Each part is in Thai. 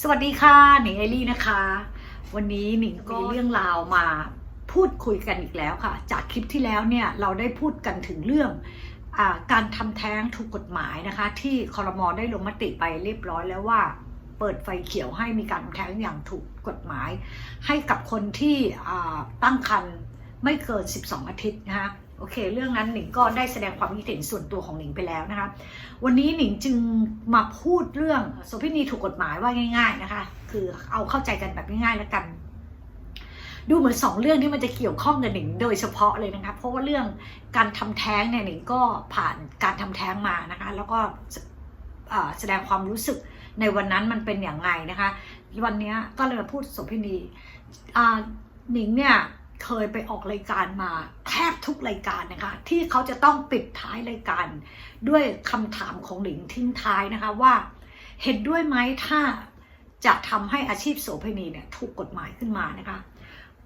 สวัสดีค่ะหนิงไอรี่นะคะ วันนี้หนิงก็มีเรื่องราวมาพูดคุยกันอีกแล้วค่ะ จากคลิปที่แล้วเนี่ยเราได้พูดกันถึงเรื่องอาการทำแท้งถูกกฎหมายนะคะ ที่คอรมอได้ลงมติไปเรียบร้อยแล้วว่า เปิดไฟเขียวให้มีการทำแท้งอย่างถูกกฎหมาย ให้กับคนที่อ่าตั้งครรภ์ไม่เกิน 12 อาทิตย์นะคะ โอเค เรื่องนั้นหนิงก็ได้แสดงความคิดเห็นส่วนตัวของหนิงไปแล้วนะคะ วันนี้หนิงจึงมาพูดเรื่องโสเภณีถูกกฎหมายว่าง่าย ๆนะคะ คือเอาเข้าใจกันแบบง่ายๆแล้วกัน ดูเหมือนสองเรื่องที่มันจะเกี่ยวข้องกับหนิงโดยเฉพาะเลยนะคะ เพราะว่าเรื่องการทำแท้งเนี่ยหนิงก็ผ่านการทำแท้งมานะคะ แล้วก็แสดงความรู้สึกในวันนั้นมันเป็นอย่างไงนะคะ วันนี้ก็เลยมาพูดโสเภณีหนิงเนี่ย เคยไปออกรายการมาแทบทุกรายการนะคะ ที่เขาจะต้องปิดท้ายรายการ ด้วยคำถามของหลิงทิ้งท้ายนะคะว่า เห็นด้วยไหมถ้าจะทำให้อาชีพโสเภณีเนี่ยถูกกฎหมายขึ้นมานะคะ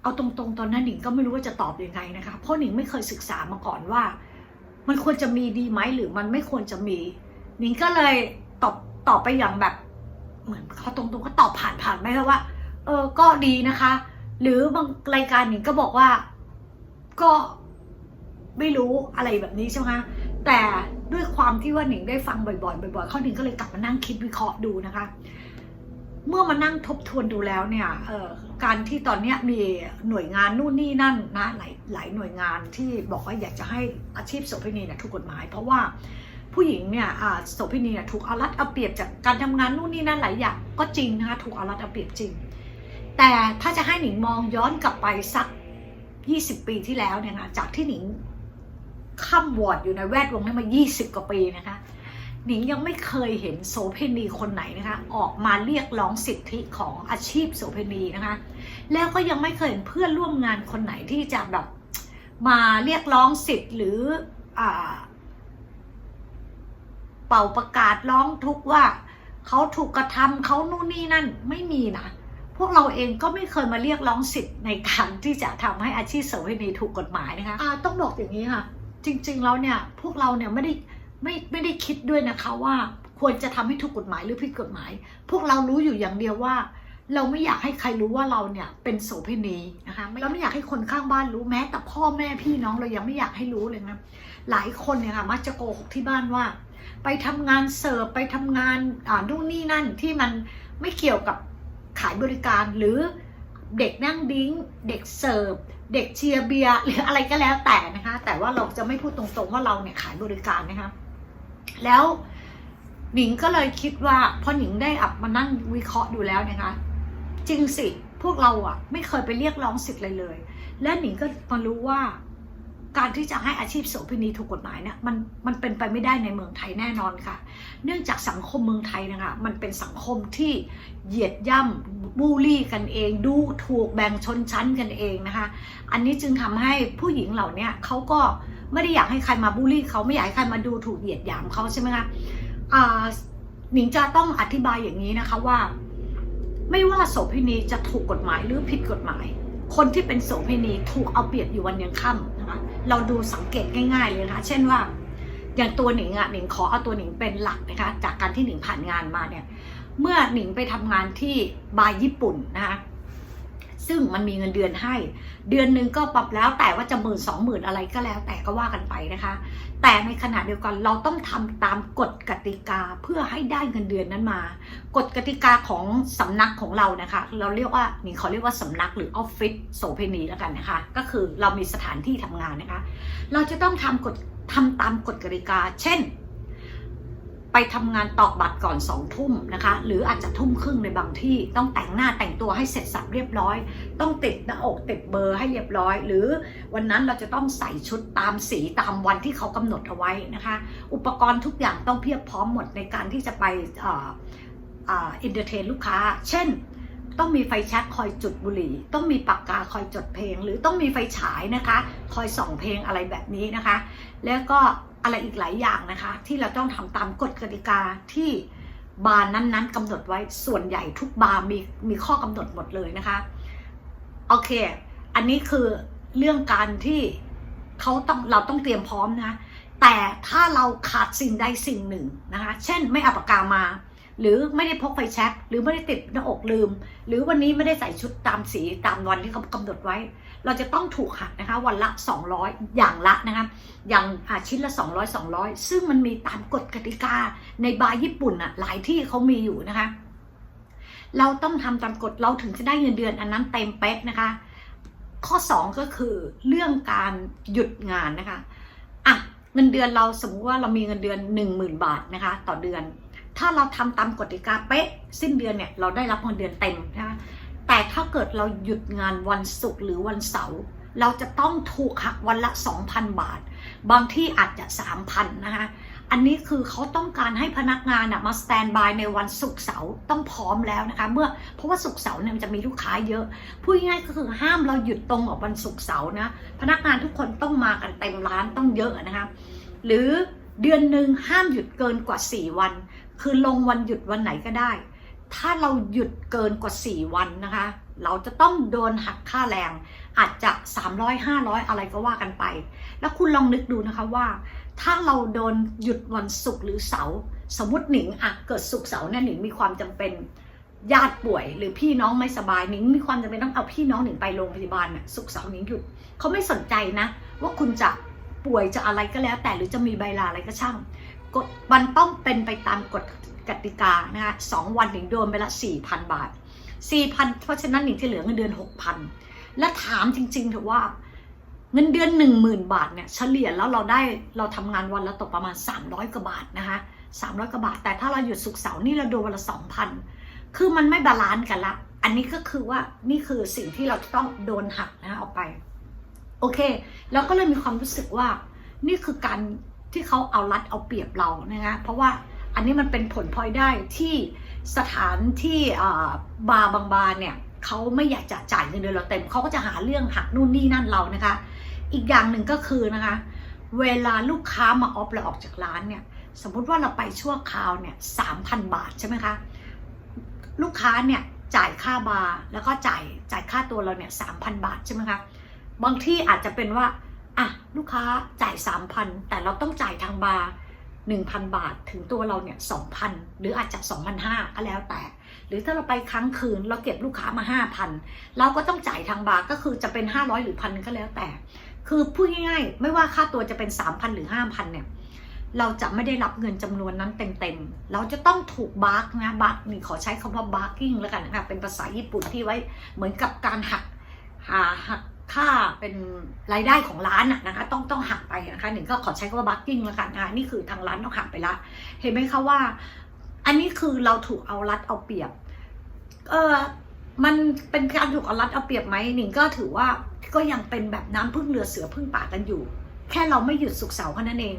เอาตรงๆ ตอนนั้นหนิงก็ไม่รู้ว่าจะตอบยังไงนะคะ เพราะหนิงไม่เคยศึกษามาก่อนว่า มันควรจะมีดีไหมหรือมันไม่ควรจะมี หนิงก็เลยตอบตอบไปอย่างแบบ เหมือนเขาตรงๆก็ตอบผ่านๆไปแล้วว่า เออก็ดีนะคะ หรือบางรายการหนิงก็บอกว่า ก็ไม่รู้อะไรแบบนี้ใช่ไหมแต่ด้วยความที่ว่าหนิงได้ฟังบ่อยๆบ่อยๆเขาหนิงก็เลยกลับมานั่งคิดวิเคราะห์ดูนะคะ เมื่อมานั่งทบทวนดูแล้วเนี่ยการที่ตอนนี้มีหน่วยงานนู่นนี่นั่นนะหลายหลายหน่วยงานที่บอกว่าอยากจะให้อาชีพโสเภณีเนี่ยถูกกฎหมาย เพราะว่าผู้หญิงเนี่ยโสเภณีเนี่ยถูกเอารัดเอาเปรียบจากการทำงานนู่นนี่นั่นหลายอย่างก็จริงนะคะถูกเอารัดเอาเปรียบจริง แต่ถ้าจะให้หนิงมองย้อนกลับไปสัก 20 ปีที่แล้วเนี่ยนะจากที่หนิงข้ามวอร์ดอยู่ในแวดวงนี้มา 20 กว่าปีนะคะหนิงยังไม่เคยเห็นโสเพณีคนไหนนะคะออกมาเรียกร้องสิทธิของอาชีพโสเพณีนะคะ แล้วก็ยังไม่เคยเห็นเพื่อนร่วมงานคนไหนที่จะแบบมาเรียกร้องสิทธิ์หรืออเป่าประกาศร้องทุกข์ว่าเขาถูกกระทำเขานู่นนี่นั่นไม่มีนะ พวกเราเองก็ไม่เคยมาเรียกร้องสิทธิ์ในการที่จะทำให้อาชีพโสเภณีถูกกฎหมายนะคะะต้องบอกอย่างนี้ค่ะ จริงๆแล้วเนี่ยพวกเราเนี่ยไม่ได้ไม่ไม่ได้คิดด้วยนะคะว่าควรจะทำให้ถูกกฎหมายหรือผิดกฎหมาย พวกเรารู้อยู่อย่างเดียวว่า เราไม่อยากให้ใครรู้ว่าเราเนี่ยเป็นโสเภณีนะคะเราไม่อยากให้คนข้างบ้านรู้แม้แต่พ่อแม่พี่น้องเรายังไม่อยากให้รู้เลยนะหลายคนเนี่ยค่ะมักจะโกหกที่บ้านว่า ไปทำงานเสิร์ฟไปทำงานอ่านู่นนี่นั่นที่มันไม่เกี่ยวกับ ขายบริการหรือเด็กนั่งดิ้ง เด็กเสิร์ฟ เด็กเชียร์เบียร์หรืออะไรก็แล้วแต่นะคะ แต่ว่าเราจะไม่พูดตรงๆว่าเราเนี่ยขายบริการนะคะ แล้วหนิงก็เลยคิดว่าพอหนิงได้อับมานั่งวิเคราะห์ดูแล้วนะคะ จริงสิพวกเราอะไม่เคยไปเรียกร้องสิทธิ์อะไรเลย และหนิงก็มารู้ว่า การที่จะให้อาชีพโสเภณีถูกกฎหมายเนี่ยมันมันเป็นไปไม่ได้ในเมืองไทยแน่นอนค่ะ เนื่องจากสังคมเมืองไทยนะคะมันเป็นสังคมที่เหยียดย่ำบูลลี่กันเอง ดูถูกแบ่งชนชั้นกันเองนะคะ อันนี้จึงทำให้ผู้หญิงเหล่านี้เขาก็ไม่ได้อยากให้ใครมาบูลลี่เขาไม่อยากให้ใครมาดูถูกเหยียดหยามเขาใช่ไหมคะอ่าหนิงจะต้องอธิบายอย่างนี้นะคะว่า ไม่ว่าโสเภณีจะถูกกฎหมายหรือผิดกฎหมาย คนที่เป็นโสเภณีถูกเอาเปรียบอยู่วันยังค่ำนะคะเราดูสังเกตง่ายๆเลยนะคะเช่นว่า อย่างตัวหนิงอะหนิงขอเอาตัวหนิงเป็นหลักนะคะจากการที่หนิงผ่านงานมาเนี่ยเมื่อหนิงไปทำงานที่บายญี่ปุ่นนะคะ ซึ่งมันมีเงินเดือนให้ เดือนหนึ่งก็ปรับแล้วแต่ว่าจะหมื่นสองหมื่นอะไรก็แล้ว แต่ก็ว่ากันไปนะคะ แต่ในขณะเดียวกันเราต้องทำตามกฎกติกาเพื่อให้ได้เงินเดือนนั้นมากฎกติกาของสำนักของเรานะคะ เราเรียกว่านี่เขาเรียกว่าสำนักหรือออฟฟิศโสเพณีแล้วกันนะคะ ก็คือเรามีสถานที่ทำงานนะคะ เราจะต้องทำกฎทำตามกฎกติกา เช่น ไปทำงานตอกบัตรก่อนสองทุ่มนะคะ หรืออาจจะทุ่มครึ่งในบางที่ต้องแต่งหน้าแต่งตัวให้เสร็จสับเรียบร้อย ต้องติดหน้าอกติดเบอร์ให้เรียบร้อย หรือวันนั้นเราจะต้องใส่ชุดตามสีตามวันที่เขากำหนดเอาไว้นะคะ อุปกรณ์ทุกอย่างต้องเพียบพร้อมหมดในการที่จะไปอินเตอร์เทนลูกค้า เช่นต้องมีไฟแช็กคอยจุดบุหรี่ ต้องมีปากกาคอยจดเพลง หรือต้องมีไฟฉายนะคะ คอยส่องเพลงอะไรแบบนี้นะคะ แล้วก็ อะไรอีกหลายอย่างนะคะ ที่เราต้องทำตามกฎกติกาที่บาร์นั้นๆกำหนดไว้ส่วนใหญ่ทุกบาร์มีมีข้อกำหนดหมดเลยนะคะโอเค อันนี้คือเรื่องการที่เขาต้องเราต้องเตรียมพร้อมนะแต่ถ้าเราขาดสิ่งใดสิ่งหนึ่งนะคะ เช่นไม่เอาปากกามา หรือไม่ได้พกไฟแช็กหรือไม่ได้ติดหน้าอกลืม หรือวันนี้ไม่ได้ใส่ชุดตามสีตามวันที่เขากำหนดไว้ เราจะต้องถูกหักนะคะวันละ 200 อย่างละนะคะอย่างอาชิ้นละ 200 200 ซึ่งมันมีตามกฎกติกาในบาร์ญี่ปุ่นอะหลายที่เขามีอยู่นะคะ เราต้องทำตามกฎเราถึงจะได้เงินเดือนอันนั้นเต็มเป๊ะนะคะ ข้อ 2 ก็คือเรื่องการหยุดงานนะคะอะเงินเดือนเราสมมติว่าเรามีเงินเดือน 10,000 บาทนะคะต่อเดือนถ้าเราทำตามกฎกติกาเป๊ะสิ้นเดือนเนี่ยเราได้รับเงินเดือนเต็มนะคะ แต่ถ้าเกิดเราหยุดงานวันศุกร์หรือวันเสาร์เราจะต้องถูกหักวันละ 2,000 บาท บางที่อาจจะ 3,000 นะคะอันนี้คือเขาต้องการให้พนักงานอะมาสแตนบายในวันศุกร์เสาร์ต้องพร้อมแล้วนะคะเมื่อเพราะว่าศุกร์เสาร์เนี่ยมันจะมีลูกค้าเยอะพูดง่ายก็คือห้ามเราหยุดตรงกับวันศุกร์เสาร์นะพนักงานทุกคนต้องมากันเต็มร้านต้องเยอะนะคะหรือเดือนหนึ่งห้ามหยุดเกินกว่า 4 วัน คือลงวันหยุดวันไหนก็ได้ ถ้าเราหยุดเกินกว่า 4 วันนะคะ เราจะต้องโดนหักค่าแรง อาจจะ 300 500 อะไรก็ว่ากันไป แล้วคุณลองนึกดูนะคะว่า ถ้าเราโดนหยุดวันศุกร์หรือเสาร์สมมติหนิงอะเกิดศุกร์เสาร์เนี่ยหนิงมีความจำเป็นญาติป่วย หรือพี่น้องไม่สบายหนิงมีความจำเป็นต้องเอาพี่น้องหนิงไปโรงพยาบาลน่ะศุกร์เสาร์หนิงหยุดเขาไม่สนใจนะ ว่าคุณจะป่วยจะอะไรก็แล้ว แต่หรือจะมีใบลาอะไรก็ช่างกฎมันต้องเป็นไปตามกฎ กติกานะคะสองวันหนิงโดนไปละสี่พันบาทสี่พันเพราะฉะนั้นหนิงจะเหลือเงินเดือนหกพันและถามจริงๆเถอะว่าเงินเดือนหนึ่งหมื่นบาทเนี่ยเฉลี่ยแล้วเราได้เราทำงานวันละตกประมาณ300กว่าบาทนะคะ300กว่าบาท แต่ถ้าเราหยุดศุกเสาร์นี่เราโดนวันละ2,000คือมันไม่บาลานซ์กันละ อันนี้ก็คือว่านี่คือสิ่งที่เราต้องโดนหักนะคะออกไป โอเค เราก็เลยมีความรู้สึกว่า นี่คือการที่เขาเอารัดเอาเปรียบเรานะคะเพราะว่า อันนี้มันเป็นผลพลอยได้ที่สถานที่บาร์บางบาร์เนี่ยเขาไม่อยากจะจ่ายเงินเดือนเราเต็มเขาก็จะหาเรื่องหักนู่นนี่นั่นเรานะคะ อีกอย่างหนึ่งก็คือนะคะ เวลาลูกค้ามาออฟเราออกจากร้านเนี่ยสมมุติว่าเราไปชั่วคราวเนี่ยสามพันบาทใช่ไหมคะลูกค้าเนี่ยจ่ายค่าบาร์แล้วก็จ่ายจ่ายค่าตัวเราเนี่ยสามพันบาทใช่ไหมคะบางที่อาจจะเป็นว่าอะลูกค้าจ่ายสามพันแต่เราต้องจ่ายทางบาร์ หนึ่งพันบาทถึงตัวเราเนี่ยสองพันหรืออาจจะสองพันห้าก็แล้วแต่ หรือถ้าเราไปครั้งคืนเราเก็บลูกค้ามาห้าพันเราก็ต้องจ่ายทางบาร์ก็คือจะเป็นห้าร้อยหรือพันก็แล้วแต่ คือพูดง่ายๆ ไม่ว่าค่าตัวจะเป็น 3,000 หรือ 5,000 เนี่ยเราจะไม่ได้รับเงินจำนวนนั้นเต็มๆ เราจะต้องถูกบาร์กนะบาร์กนี่ขอใช้คำว่าบาร์กิ้งแล้วกันนะคะเป็นภาษาญี่ปุ่นที่ไว้เหมือนกับการหักหาหัก ค่าเป็นรายได้ของร้านอะนะคะ ต้องต้องหักไปนะคะหนึ่งก็ขอใช้คำว่าบาร์กิ้งแล้วกันนะคะนี่คือทางร้านต้องหักไปละ เห็นไหมคะว่า อันนี้คือเราถูกเอารัดเอาเปรียบ เออมันเป็นการถูกเอารัดเอาเปรียบไหมหนิงก็ถือว่าก็ยังเป็นแบบน้ำพึ่งเรือเสือพึ่งป่ากันอยู่ แค่เราไม่หยุดสุกเสาร์แค่นั้นเอง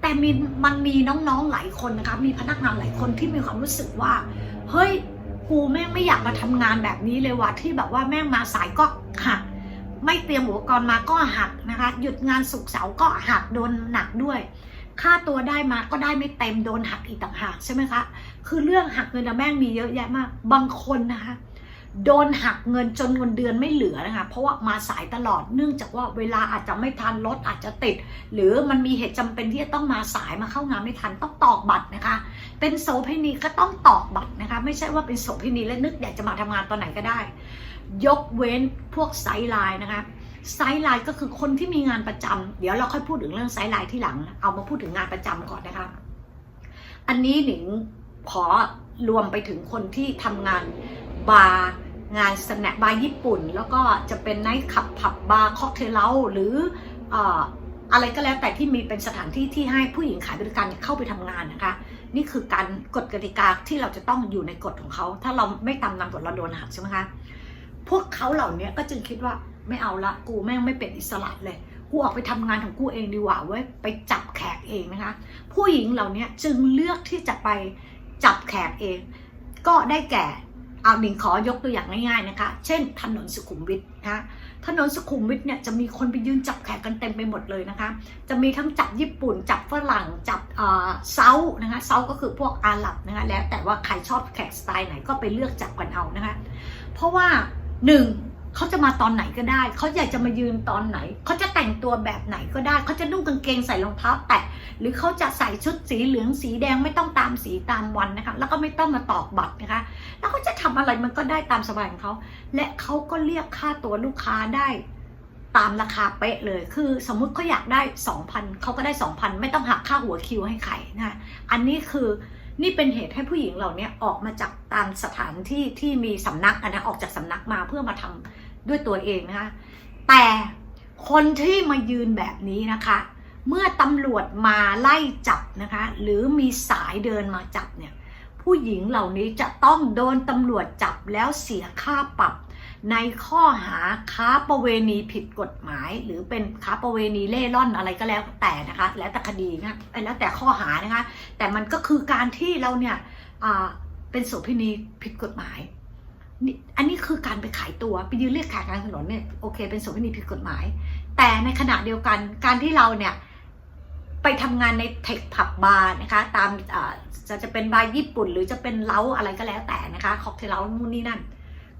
แต่มีมันมีน้องๆหลายคนนะคะมีพนักงานหลายคนที่มีความรู้สึกว่า เฮ้ยกูแม่งไม่อยากมาทำงานแบบนี้เลยว่ะที่แบบว่าแม่งมาสายก็หัก ไม่เตรียมอุปกรณ์มาก็หักนะคะ หยุดงานสุกเสาร์ก็หักโดนหนักด้วย ค่าตัวได้มาก็ได้ไม่เต็มโดนหักอีกต่างหากใช่ไหมคะ คือเรื่องหักเงินแม่งมีเยอะแยะมาก บางคนนะคะ โดนหักเงินจนเงินเดือนไม่เหลือนะคะ เพราะว่ามาสายตลอด เนื่องจากว่าเวลาอาจจะไม่ทันรถอาจจะติด หรือมันมีเหตุจำเป็นที่จะต้องมาสายมาเข้างานไม่ทันต้องตอกบัตรนะคะ เป็นโสเภณีก็ต้องตอกบัตรนะคะ ไม่ใช่ว่าเป็นโสเภณีแล้วนึกอยากจะมาทำงานตอนไหนก็ได้ ยกเว้นพวกไซด์ไลน์นะคะไซด์ไลน์ก็คือคนที่มีงานประจำเดี๋ยวเราค่อยพูดถึงเรื่องไซด์ไลน์ที่หลัง เอามาพูดถึงงานประจำก่อนนะคะ อันนี้หนิงขอรวมไปถึงคนที่ทำงานบาร์งานสแน็คบาร์ญี่ปุ่น แล้วก็จะเป็นไนท์ขับผับบาร์ค็อกเทลเลาหรืออะไรก็แล้วแต่ที่มีเป็นสถานที่ที่ให้ผู้หญิงขายบริการเข้าไปทำงานนะคะ นี่คือการกฎกติกาที่เราจะต้องอยู่ในกฎของเขา ถ้าเราไม่ตามนำกฎเราโดนหักใช่ไหมคะ พวกเขาเหล่านี้ก็จึงคิดว่าไม่เอาละกูแม่งไม่เป็นอิสระเลย กูออกไปทำงานของกูเองดีกว่าเว้ยไปจับแขกเองนะคะ ผู้หญิงเหล่านี้จึงเลือกที่จะไปจับแขกเอง ก็ได้แก่เอาหนิงขอยกตัวอย่างง่ายๆนะคะ เช่น ถนนสุขุมวิทนะคะถนนสุขุมวิทเนี่ยจะมีคนไปยืนจับแขกกันเต็มไปหมดเลยนะคะ จะมีทั้งจับญี่ปุ่น จับฝรั่ง จับเซาท์นะคะ เซาท์ก็คือพวกอาหรับนะคะ แล้วแต่ว่าใครชอบแขกสไตล์ไหนก็ไปเลือกจับกันเอานะคะ เพราะว่า หนึ่งเขาจะมาตอนไหนก็ได้ เขาอยากจะมายืนตอนไหน เขาจะแต่งตัวแบบไหนก็ได้ เขาจะนุ่งกางเกงใส่รองเท้าแตะ หรือเขาจะใส่ชุดสีเหลืองสีแดงไม่ต้องตามสีตามวันนะคะ แล้วก็ไม่ต้องมาตอกบัตรนะคะ แล้วเขาจะทำอะไรมันก็ได้ตามสบายของเขา และเขาก็เรียกค่าตัวลูกค้าได้ตามราคาเป๊ะเลย คือสมมุติเขาอยากได้ 2,000เขาก็ได้ 2,000 ไม่ต้องหักค่าหัวคิวให้ใครนะคะอันนี้คือ นี่เป็นเหตุให้ผู้หญิงเหล่านี้ออกมาจากตามสถานที่ที่มีสำนักอะนะออกจากสำนักมาเพื่อมาทำด้วยตัวเองนะคะแต่คนที่มายืนแบบนี้นะคะ เมื่อตำรวจมาไล่จับนะคะ หรือมีสายเดินมาจับเนี่ย ผู้หญิงเหล่านี้จะต้องโดนตำรวจจับแล้วเสียค่าปรับ ในข้อหาค้าประเวณีผิดกฎหมาย หรือเป็นค้าประเวณีเล่ร่อนอะไรก็แล้วแต่นะคะ แล้วแต่คดีนะแล้วแต่ข้อหานะคะ แต่มันก็คือการที่เราเนี่ยเป็นโสเภณีผิดกฎหมายอันนี้คือการไปขายตัวไปยืนเรียกขายกลางถนนเนี่ยโอเค เป็นโสเภณีผิดกฎหมาย แต่ในขณะเดียวกันการที่เราเนี่ยไปทำงานในเทคผับบาร์นะคะ ตามจะจะเป็นบาร์ญี่ปุ่น หรือจะเป็นเล้าอะไรก็แล้วแต่นะคะค็อกเทลเล้านู่นนี่นั่น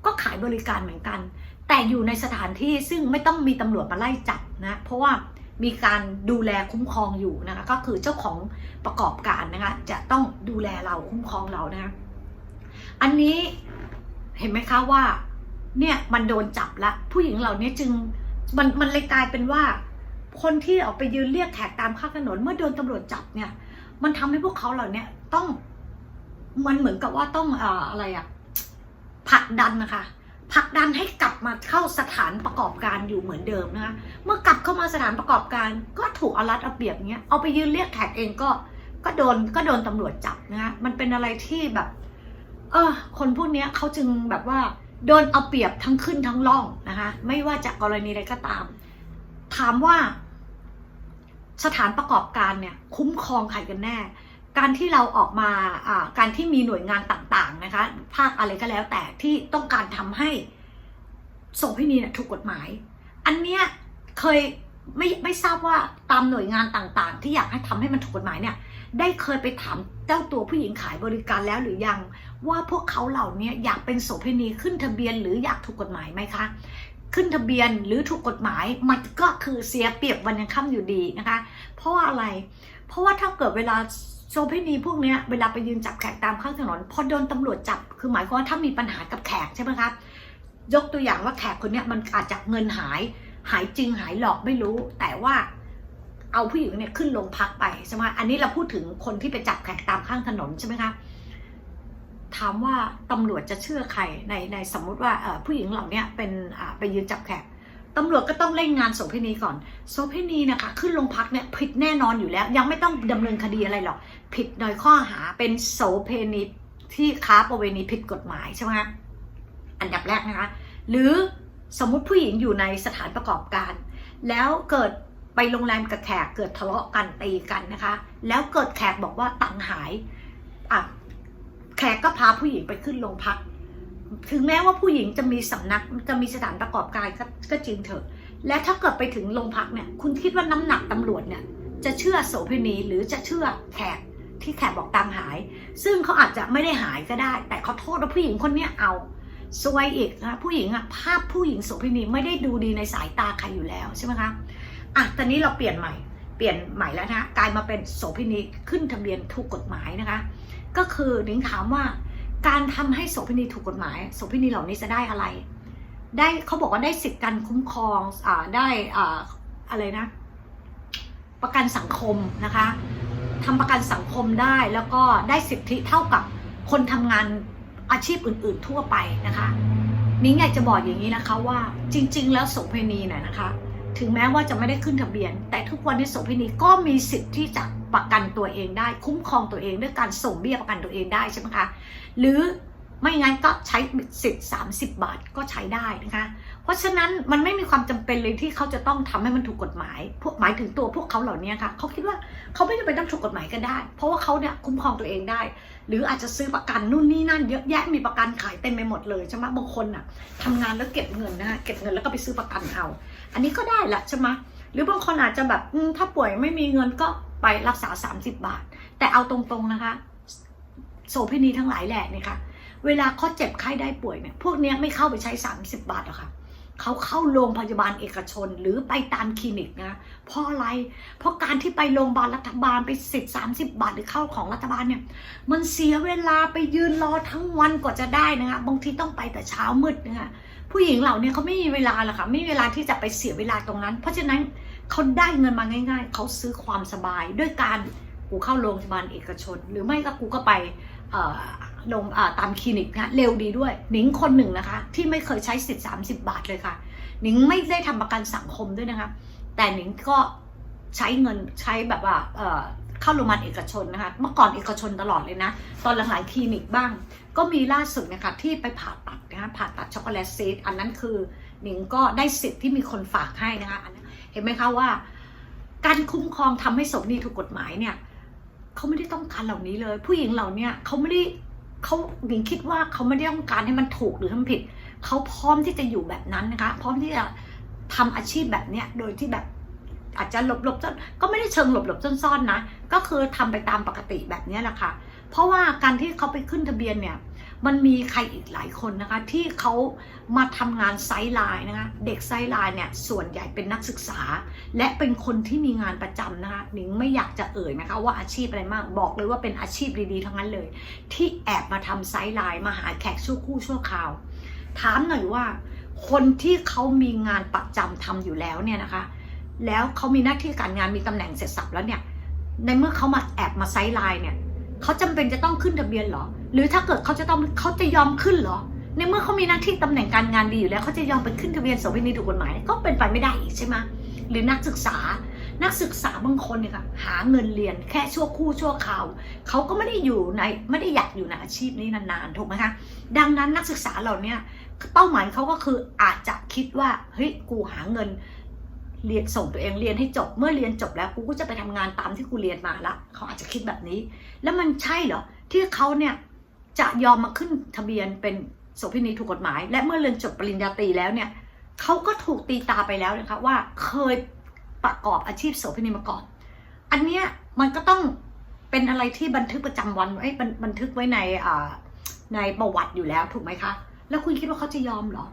ก็ขายบริการเหมือนกัน แต่อยู่ในสถานที่ซึ่งไม่ต้องมีตำรวจมาไล่จับนะเพราะว่ามีการดูแลคุ้มครองอยู่นะคะก็คือเจ้าของประกอบการนะคะจะต้องดูแลเราคุ้มครองเรานะคะอันนี้เห็นไหมคะว่าเนี่ยมันโดนจับละผู้หญิงเหล่านี้จึงมันมันเลยกลายเป็นว่า คนที่ออกไปยืนเรียกแขกตามข้างถนนเมื่อโดนตำรวจจับเนี่ย มันทำให้พวกเขาเหล่านี้ต้องมันเหมือนกับว่าต้องเอ่ออะไรอะ ผลักดันนะคะผลักดันให้กลับมาเข้าสถานประกอบการอยู่เหมือนเดิมนะคะเมื่อกลับเข้ามาสถานประกอบการก็ถูกเอารัดเอาเปรียบเงี้ยเอาไปยืนเรียกแขกเองก็ก็โดนก็โดนตำรวจจับนะคะมันเป็นอะไรที่แบบ เออคนพวกนี้เขาจึงแบบว่าโดนเอาเปรียบทั้งขึ้นทั้งล่องนะคะไม่ว่าจะกรณีใดก็ตาม ถามว่า สถานประกอบการเนี่ย คุ้มครองใครกันแน่ การที่เราออกมาการที่มีหน่วยงานต่างๆนะคะ ภาคอะไรก็แล้วแต่ที่ต้องการทำให้โสเภณีเนี่ยถูกกฎหมาย อันเนี้ยเคยไม่ไม่ทราบว่าตามหน่วยงานต่างๆ ที่อยากให้ทำให้มันถูกกฎหมายเนี่ยได้เคยไปถามเจ้าตัวผู้หญิงขายบริการแล้วหรือยัง ว่าพวกเขาเหล่านี้อยากเป็นโสเภณีขึ้นทะเบียนหรืออยากถูกกฎหมายไหมคะ ขึ้นทะเบียนหรือถูกกฎหมายมันก็คือเสียเปรียบวันยังค่ำอยู่ดีนะคะ เพราะว่าอะไร เพราะว่าถ้าเกิดเวลา โซเภณีพวกเนี้ยเวลาไปยืนจับแขกตามข้างถนนพอโดนตำรวจจับ คือหมายความว่าถ้ามีปัญหากับแขกใช่ไหมคะยกตัวอย่างว่าแขกคนเนี้ยมันอาจจะเงินหาย หายจริงหายหลอกไม่รู้ แต่ว่าเอาผู้หญิงเนี่ยขึ้นโรงพักไปใช่ไหมอันนี้เราพูดถึงคนที่ไปจับแขกตามข้างถนนใช่ไหมคะถามว่าตำรวจจะเชื่อใครในในสมมุติว่าผู้หญิงเหล่านี้เป็นไปยืนจับแขก ตำรวจก็ต้องเร่งงานโสเภณีก่อน โสเภณีนะคะ ขึ้นโรงพักเนี่ยผิดแน่นอนอยู่แล้ว ยังไม่ต้องดำเนินคดีอะไรหรอก ผิดโดยข้อหาเป็นโสเภณีที่ค้าประเวณีผิดกฎหมายใช่ไหมอันดับแรกนะคะ หรือสมมุติผู้หญิงอยู่ในสถานประกอบการ แล้วเกิดไปโรงแรมกับแขกเกิดทะเลาะกันตีกันนะคะ แล้วเกิดแขกบอกว่าตังค์หายอะแขกก็พาผู้หญิงไปขึ้นโรงพัก ถึงแม้ว่าผู้หญิงจะมีสำนักจะมีสถานประกอบการก็ก็จริงเถอะ และถ้าเกิดไปถึงโรงพักเนี่ย คุณคิดว่าน้ำหนักตำรวจเนี่ยจะเชื่อโสเภณีหรือจะเชื่อแขกที่แขกบอกตังหาย ซึ่งเขาอาจจะไม่ได้หายก็ได้ แต่เขาโทษว่าผู้หญิงคนนี้เอาซวยอีกนะผู้หญิงอะภาพผู้หญิงโสเภณีไม่ได้ดูดีในสายตาใครอยู่แล้วใช่ไหมคะอะตอนนี้เราเปลี่ยนใหม่ เปลี่ยนใหม่แล้วนะกลายมาเป็นโสเภณีขึ้นทะเบียนถูกกฎหมายนะคะ ก็คือหนิงถามว่า การทำให้โสเภณีถูกกฎหมายโสเภณีเหล่านี้จะได้อะไร ได้เขาบอกว่าได้สิทธิการคุ้มครองอ่าได้อ่าอะไรนะ ประกันสังคมนะคะทำประกันสังคมได้แล้วก็ได้สิทธิเท่ากับคนทำงานอาชีพอื่น ๆ ทั่วไปนะคะนิ้งอยากจะบอกอย่างนี้นะคะว่าจริง ๆ แล้วโสเภณีเนี่ยนะคะ ถึงแม้ว่าจะไม่ได้ขึ้นทะเบียน แต่ทุกวันนี้โสเภณีก็มีสิทธิ์ที่จะประกันตัวเองได้ คุ้มครองตัวเองด้วยการส่งเบี้ยประกันตัวเองได้ใช่ไหมคะ หรือไม่งั้นก็ใช้สิทธิ์30 บาทก็ใช้ได้นะคะ เพราะฉะนั้นมันไม่มีความจำเป็นเลยที่เขาจะต้องทำให้มันถูกกฎหมาย พวกหมายถึงตัวพวกเขาเหล่านี้ค่ะเขาคิดว่าเขาไม่จำเป็นต้องถูกกฎหมายก็ได้ เพราะว่าเขาเนี่ยคุ้มครองตัวเองได้ หรืออาจจะซื้อประกันนู่นนี่นั่นเยอะแยะมีประกันขายเต็มไปหมดเลยใช่ไหมบางคนน่ะทำงานแล้วเก็บเงินนะคะเก็บเงินแล้วก็ไปซื้อประกันเอา อันนี้ก็ได้แหละใช่ไหมหรือบางคนอาจจะแบบถ้าป่วยไม่มีเงินก็ไปรักษา 30 บาท แต่เอาตรงๆนะคะ โสเภณีทั้งหลายแหละเนี่ยค่ะ เวลาเขาเจ็บไข้ได้ป่วยเนี่ยพวกนี้ไม่เข้าไปใช้ 30 บาทหรอกค่ะเขาเข้าโรงพยาบาลเอกชนหรือไปตามคลินิกนะเพราะอะไร เพราะการที่ไปโรงพยาบาลรัฐบาลไปสิบสามสิบบาทหรือเข้าของรัฐบาลเนี่ยมันเสียเวลาไปยืนรอทั้งวันกว่าจะได้นะคะบางทีต้องไปแต่เช้ามืดนะคะผู้หญิงเหล่านี้เขาไม่มีเวลาหรอกค่ะไม่มีเวลาที่จะไปเสียเวลาตรงนั้น เพราะฉะนั้นเขาได้เงินมาง่าย ๆเขาซื้อความสบายด้วยการกูเข้าโรงพยาบาลเอกชน หรือไม่ก็กูก็ไป เอ่อลงตามคลินิกนะเร็วดีด้วย หนิงคนหนึ่งนะคะ ที่ไม่เคยใช้สิทธิ์30 บาทเลยค่ะ หนิงไม่ได้ทำประกันสังคมด้วยนะคะ แต่หนิงก็ใช้เงินใช้แบบว่าเข้าโรงพยาบาลเอกชนนะคะ เมื่อก่อนเอกชนตลอดเลยนะ ตอนหลังๆคลินิกบ้าง ก็มีล่าสุดนะคะที่ไปผ่าตัดนะคะผ่าตัดช็อกโกแลตซีดอันนั้นคือหนิงก็ได้สิทธิ์ที่มีคนฝากให้นะคะนนเห็นไหมคะว่า การคุ้มครองทำให้สมนีถูกกฎหมายเนี่ย เขาไม่ได้ต้องการเหล่านี้เลย ผู้หญิงเหล่านี้เขาไม่ได้เขาหนิงคิดว่าเขาไม่ได้ต้องการให้มันถูกหรือทำผิดเขาพร้อมที่จะอยู่แบบนั้นนะคะ พร้อมที่จะทำอาชีพแบบเนี้ยโดยที่แบบอาจจะหลบหลบซ่อนก็ไม่ได้เชิงหลบหลบซ่อนๆนะ ก็คือทำไปตามปกติแบบเนี้ยแหละค่ะ เพราะว่าการที่เขาไปขึ้นทะเบียนเนี่ย มันมีใครอีกหลายคนนะคะ ที่เขามาทำงานไซไลน์นะคะ เด็กไซไลน์เนี่ยส่วนใหญ่เป็นนักศึกษา และเป็นคนที่มีงานประจำนะคะหนิงไม่อยากจะเอ่ยนะคะว่าอาชีพอะไรมากบอกเลยว่าเป็นอาชีพดีๆทั้งนั้นเลย ที่แอบมาทำไซไลน์มาหาแขกชั่วคู่ชั่วคราว ถามหน่อยว่า คนที่เขามีงานประจำทำอยู่แล้วเนี่ยนะคะ แล้วเขามีหน้าที่การงานมีตำแหน่งเสร็จสับแล้วเนี่ยในเมื่อเขามาแอบมาไซไลน์เนี่ย เขาจำเป็นจะต้องขึ้นทะเบียนหรอ หรือถ้าเกิดเขาจะต้องเขาจะยอมขึ้นหรอ ในเมื่อเขามีหน้าที่ตำแหน่งการงานดีอยู่แล้วเขาจะยอมไปขึ้นทะเบียนโสเภณีถูกกฎหมายก็เป็นไปไม่ได้อีกใช่ไหมหรือนักศึกษานักศึกษาบางคนเนี่ยค่ะหาเงินเรียนแค่ชั่วคู่ชั่วคราวเขาก็ไม่ได้อยู่ในไม่ได้อยากอยู่ในอาชีพนี้นานๆถูกไหมคะดังนั้นนักศึกษาเหล่าเนี้ยเป้าหมายเขาก็คืออาจจะคิดว่าเฮ้ยกูหาเงิน เรียนส่งตัวเองเรียนให้จบเมื่อเรียนจบแล้วกูก็จะไปทำงานตามที่กูเรียนมาละเขาอาจจะคิดแบบนี้ แล้วมันใช่เหรอที่เขาเนี่ยจะยอมมาขึ้นทะเบียนเป็นโสเภณีถูกกฎหมาย และเมื่อเรียนจบปริญญาตรีแล้วเนี่ยเขาก็ถูกตีตาไปแล้วนะคะว่าเคยประกอบอาชีพโสเภณีมาก่อน อันเนี้ยมันก็ต้องเป็นอะไรที่บันทึกประจำวันไว้บันทึกไว้ในในประวัติอยู่แล้วถูกไหมคะ แล้วคุณคิดว่าเขาจะยอมเหรอ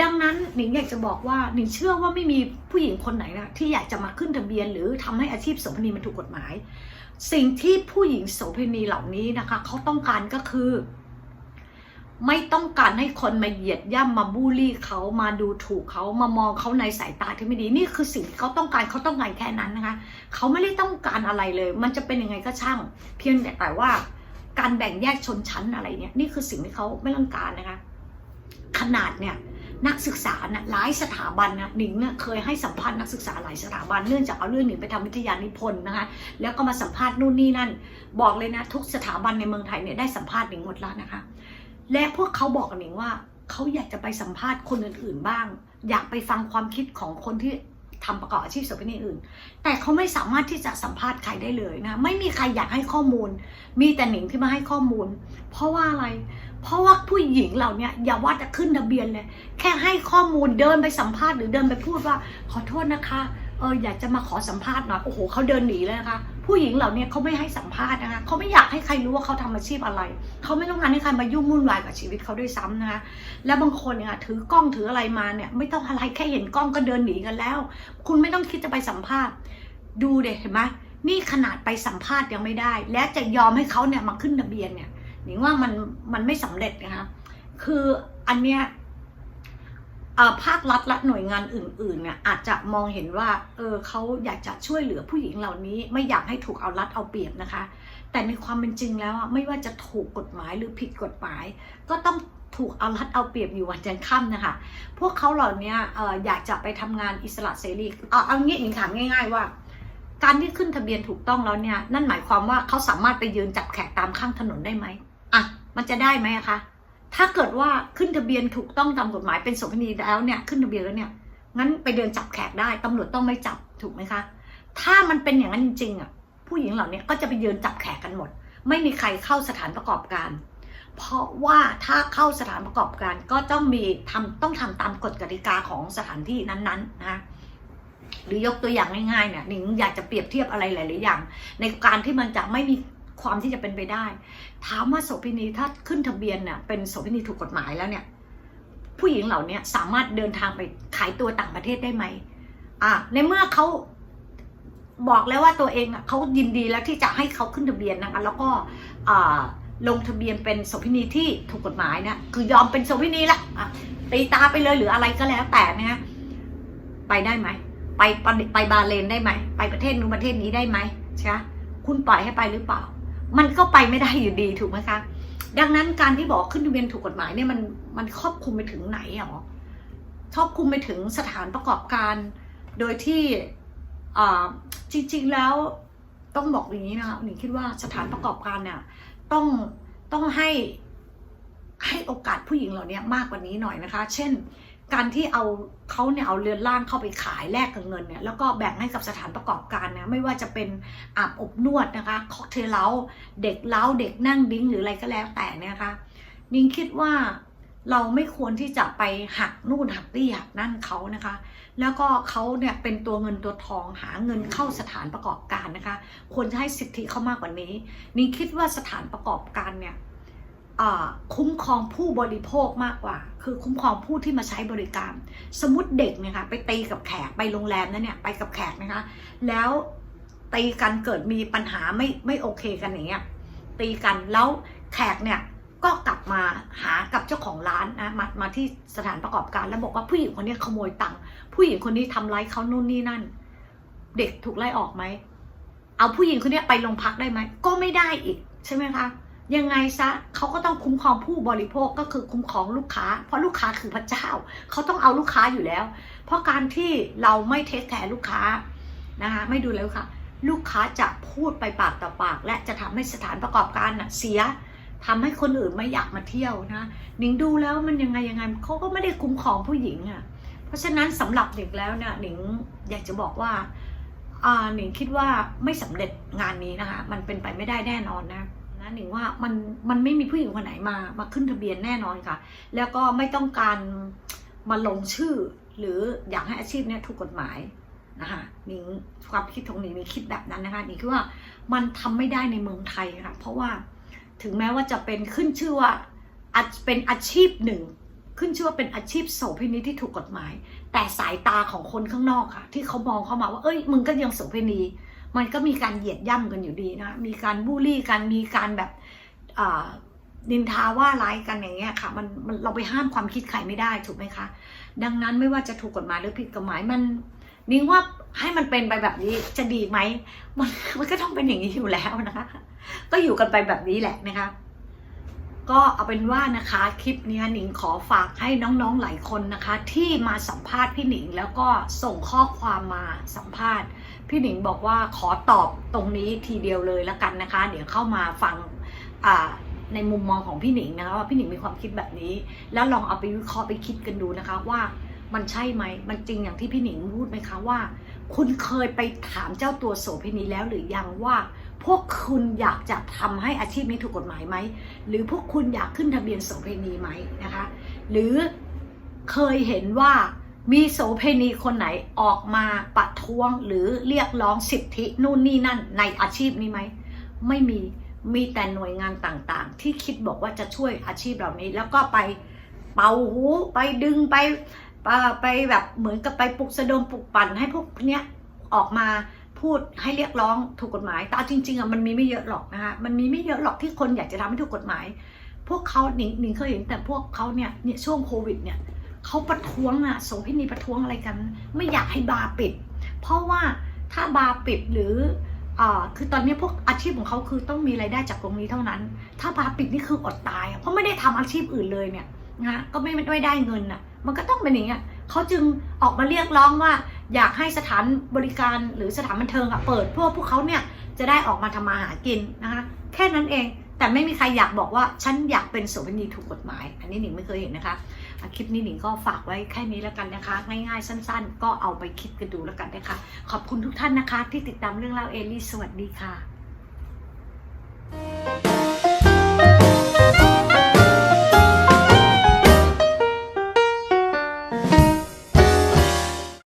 ดังนั้นหนิงอยากจะบอกว่าหนิงเชื่อว่าไม่มีผู้หญิงคนไหนนะที่อยากจะมาขึ้นทะเบียน หรือทำให้อาชีพโสเภณีมันถูกกฎหมาย สิ่งที่ผู้หญิงโสเภณีเหล่านี้นะคะเขาต้องการก็คือ ไม่ต้องการให้คนมาเหยียดย่ำมาบูลลี่เขามาดูถูกเขามามองเขาในสายตาที่ไม่ดีนี่คือสิ่งที่เขาต้องการเขาต้องการแค่นั้นนะคะเขาไม่ได้ต้องการอะไรเลย มันจะเป็นยังไงก็ช่าง เพียงแต่ว่าการแบ่งแยกชนชั้นอะไรเนี่ยนี่คือสิ่งที่เขาไม่ต้องการนะคะขนาดเนี่ย นักศึกษานะหลายสถาบันนะหนิงเนี่ยเคยให้สัมภาษณ์นักศึกษาหลายสถาบันเนื่องจากเอาเรื่องหนิงไปทำวิทยานิพนธ์นะคะแล้วก็มาสัมภาษณ์นู่นนี่นั่น บอกเลยนะทุกสถาบันในเมืองไทยเนี่ยได้สัมภาษณ์หนิงหมดแล้วนะคะ และพวกเขาบอกกับหนิงว่าเขาอยากจะไปสัมภาษณ์คนอื่นๆบ้าง อยากไปฟังความคิดของคนที่ทำประกอบอาชีพโสเภณีอื่น แต่เขาไม่สามารถที่จะสัมภาษณ์ใครได้เลยนะ ไม่มีใครอยากให้ข้อมูล มีแต่หนิงที่มาให้ข้อมูล เพราะว่าอะไร เพราะว่าผู้หญิงเราเนี่ยอย่าว่าจะขึ้นทะเบียนเลย แค่ให้ข้อมูลเดินไปสัมภาษณ์หรือเดินไปพูดว่า ขอโทษนะคะเอออยากจะมาขอสัมภาษณ์หน่อยโอ้โหเขาเดินหนีเลยนะคะผู้หญิงเหล่านี้เขาไม่ให้สัมภาษณ์นะคะเขาไม่อยากให้ใครรู้ว่าเขาทำอาชีพอะไรเขาไม่ต้องการให้ใครมายุ่งวุ่นวายกับชีวิตเขาด้วยซ้ำนะคะและบางคนเนี่ยถือกล้องถืออะไรมาเนี่ยไม่ต้องอะไรแค่เห็นกล้องก็เดินหนีกันแล้ว คุณไม่ต้องคิดจะไปสัมภาษณ์ ดูเด็เห็นไหมนี่ขนาดไปสัมภาษณ์ยังไม่ได้ และจะยอมให้เขาเนี่ยมาขึ้นทะเบียนเนี่ย หนิงว่ามันมันไม่สำเร็จนะคะคืออันเนี้ยภาครัฐและหน่วยงานอื่นๆเนี่ยอาจจะมองเห็นว่าเออเขาอยากจะช่วยเหลือผู้หญิงเหล่านี้ ไม่อยากให้ถูกเอารัดเอาเปรียบนะคะ แต่ในความเป็นจริงแล้วไม่ว่าจะถูกกฎหมายหรือผิดกฎหมาย ก็ต้องถูกเอารัดเอาเปรียบอยู่วันยันค่ำนะคะ พวกเขาเหล่านี้อยากจะไปทำงานอิสระเสรีเอาเอางี้หนิงถามง่าย ๆ ว่า การที่ขึ้นทะเบียนถูกต้องแล้วเนี่ย นั่นหมายความว่าเขาสามารถไปยืนจับแขกตามข้างถนนได้ไหมอะมันจะได้ไหมอะคะ ถ้าเกิดว่าขึ้นทะเบียนถูกต้องตามกฎหมายเป็นโสเภณีแล้วเนี่ยขึ้นทะเบียนแล้วเนี่ยงั้นไปเดินจับแขกได้ตำรวจต้องไม่จับถูกไหมคะ ถ้ามันเป็นอย่างนั้นจริงๆอะผู้หญิงเหล่านี้ก็จะไปยืนจับแขกกันหมด ไม่มีใครเข้าสถานประกอบการ เพราะว่าถ้าเข้าสถานประกอบการก็ต้องมีทำต้องทำตามกฎกติกาของสถานที่นั้นๆนะคะ หรือยกตัวอย่างง่ายๆเนี่ยหนิงอยากจะเปรียบเทียบอะไรหลายๆอย่าง ในการที่มันจะไม่มีความที่จะเป็นไปได้ ถามว่าโสเภณีถ้าขึ้นทะเบียนเนี่ยเป็นโสเภณีถูกกฎหมายแล้วเนี่ย ผู้หญิงเหล่านี้สามารถเดินทางไปขายตัวต่างประเทศได้ไหมอะในเมื่อเขาบอกแล้วว่าตัวเองอะเขายินดีแล้วที่จะให้เขาขึ้นทะเบียนนะคะแล้วก็ลงทะเบียนเป็นโสเภณีที่ถูกกฎหมายนะคือยอมเป็นโสเภณีละะตีตาไปเลยหรืออะไรก็แล้วแต่นะฮะไปได้ไหม ไปไปบาเลนได้ไหม ไปประเทศนู้นประเทศนี้ได้ไหมใช่ไหมคุณปล่อยให้ไปหรือเปล่า มันก็ไปไม่ได้อยู่ดีถูกไหมคะ ดังนั้นการที่บอกขึ้นทะเบียนถูกกฎหมายเนี่ยมันมันครอบคลุมไปถึงไหนอะหรอครอบคลุมไปถึงสถานประกอบการ โดยที่จริงๆแล้วต้องบอกอย่างนี้นะคะหนิงคิดว่าสถานประกอบการเนี่ยต้องต้องให้ให้โอกาสผู้หญิงเหล่านี้มากกว่านี้หน่อยนะคะ เช่น การที่เอาเขาเนี่ยเอาเรือนร่างเข้าไปขายแลกกับเงินเนี่ยแล้วก็แบ่งให้กับสถานประกอบการนะไม่ว่าจะเป็นอาบอบนวดนะคะค็อกเทลเล้าเด็กเล้าเด็กนั่งดิ้งหรืออะไรก็แล้วแต่นะคะนิ้งคิดว่าเราไม่ควรที่จะไปหักนู่นหักนี่หักนั่นเขานะคะ แล้วก็เขาเนี่ยเป็นตัวเงินตัวทองหาเงินเข้าสถานประกอบการนะคะ ควรจะให้สิทธิเขามากกว่านี้ นิ้งคิดว่าสถานประกอบการเนี่ย คุ้มครองผู้บริโภคมากกว่า คือคุ้มครองผู้ที่มาใช้บริการ สมมติเด็กเนี่ยค่ะไปตีกับแขกไปโรงแรมนั้นเนี่ยไปกับแขกนะคะ แล้วตีกันเกิดมีปัญหาไม่ไม่โอเคกันอย่างเงี้ยตีกันแล้วแขกเนี่ยก็กลับมาหากับเจ้าของร้านนะมามาที่สถานประกอบการแล้วบอกว่าผู้หญิงคนนี้ขโมยตังค์ผู้หญิงคนนี้ทำร้ายเขานู่นนี่นั่น เด็กถูกไล่ออกไหมเอาผู้หญิงคนนี้ไปโรงพักได้ไหมก็ไม่ได้อีกใช่ไหมคะ ยังไงซะเขาก็ต้องคุ้มครองผู้บริโภคก็คือคุ้มครองลูกค้า เพราะลูกค้าคือพระเจ้าเขาต้องเอาลูกค้าอยู่แล้ว เพราะการที่เราไม่เทคแคร์ลูกค้านะคะไม่ดูแลลูกค้าลูกค้าจะพูดไปปากต่อปาก และจะทำให้สถานประกอบการเสียทำให้คนอื่นไม่อยากมาเที่ยวนะหนิงดูแล้วมันยังไงยังไงเขาก็ไม่ได้คุ้มครองผู้หญิงอะเพราะฉะนั้นสำหรับเด็กแล้วเนี่ยหนิงอยากจะบอกว่าอ่าหนิงคิดว่าไม่สำเร็จงานนี้นะคะมันเป็นไปไม่ได้แน่นอนนะ หนิงว่ามันมันไม่มีผู้หญิงคนไหนมามาขึ้นทะเบียนแน่นอนค่ะ แล้วก็ไม่ต้องการมาลงชื่อ หรืออยากให้อาชีพเนี้ยถูกกฎหมายนะคะนิงความคิดของนิงนิงคิดแบบนั้นนะคะนิงคิดว่ามันทำไม่ได้ในเมืองไทยค่ะเพราะว่าถึงแม้ว่าจะเป็นขึ้นชื่อว่าอาจเป็นอาชีพหนึ่ง ขึ้นชื่อว่าเป็นอาชีพโสเภณีที่ถูกกฎหมาย แต่สายตาของคนข้างนอกค่ะ ที่เขามองเข้ามาว่าเอ้ยมึงก็ยังโสเภณี มันก็มีการเหยียดย่ำกันอยู่ดีนะมีการบูลลี่กันมีการแบบอ่านินทาว่าร้ายกันอย่างเงี้ยค่ะมันมันเราไปห้ามความคิดใครไม่ได้ถูกไหมคะ ดังนั้นไม่ว่าจะถูกกฎหมายหรือผิดกฎหมายมันนิ้งว่าให้มันเป็นไปแบบนี้จะดีไหมมันมันก็ต้องเป็นอย่างนี้อยู่แล้วนะคะ ก็อยู่กันไปแบบนี้แหละนะคะ ก็เอาเป็นว่านะคะคลิปนี้หนิงขอฝากให้น้องๆหลายคนนะคะ ที่มาสัมภาษณ์พี่หนิงแล้วก็ส่งข้อความมาสัมภาษณ์ พี่หนิงบอกว่าขอตอบตรงนี้ทีเดียวเลยละกันนะคะ เดี๋ยวเข้ามาฟังในมุมมองของพี่หนิงนะคะว่าพี่หนิงมีความคิดแบบนี้ แล้วลองเอาไปวิเคราะห์ไปคิดกันดูนะคะว่ามันใช่ไหม มันจริงอย่างที่พี่หนิงพูดไหมคะว่า คุณเคยไปถามเจ้าตัวโสเภณีแล้วหรือยังว่า พวกคุณอยากจะทำให้อาชีพนี้ถูกกฎหมายไหม หรือพวกคุณอยากขึ้นทะเบียนโสเภณีไหมนะคะ หรือเคยเห็นว่า มีโสเภณีคนไหนออกมาประท้วงหรือเรียกร้องสิทธินู่นนี่นั่นในอาชีพนี้ไหม ไม่มีมีแต่หน่วยงานต่างๆ ที่คิดบอกว่าจะช่วยอาชีพเหล่านี้ แล้วก็ไปเป่าหูไปดึงไปไปไปแบบเหมือนกับไปปลุกสะดมปลุกปั่นให้พวกเนี้ยออกมาพูดให้เรียกร้องถูกกฎหมาย แต่เอาจริงๆอะมันมีไม่เยอะหรอกนะคะมันมีไม่เยอะหรอกที่คนอยากจะทำให้ถูกกฎหมาย พวกเขาหนิงหนิงเคยเห็นแต่พวกเขาเนี่ยเนี่ยช่วงโควิดเนี่ย เขาประท้วงอะโสเภณีประท้วงอะไรกัน ไม่อยากให้บาร์ปิด เพราะว่าถ้าบาร์ปิดหรืออ่าคือตอนนี้พวกอาชีพของเขาคือต้องมีรายได้จากตรงนี้เท่านั้น ถ้าบาร์ปิดนี่คืออดตาย เพราะไม่ได้ทำอาชีพอื่นเลยเนี่ยนะก็ไม่ไม่ได้เงินอะมันก็ต้องเป็นอย่างเงี้ยเขาจึงออกมาเรียกร้องว่า อยากให้สถานบริการหรือสถานบันเทิงอะเปิดเพื่อพวกเขาเนี่ยจะได้ออกมาทำมาหากินนะคะแค่นั้นเองแต่ไม่มีใครอยากบอกว่าฉันอยากเป็นโสเภณีถูกกฎหมาย อันนี้หนิงไม่เคยเห็นนะคะ คลิปนี้หนิงก็ฝากไว้แค่นี้แล้วกันนะคะ ง่ายๆ สั้นๆ ก็เอาไปคิดกันดูแล้วกันนะคะ ขอบคุณทุกท่านนะคะ ที่ติดตามเรื่องเล่าเอลี่สวัสดีค่ะ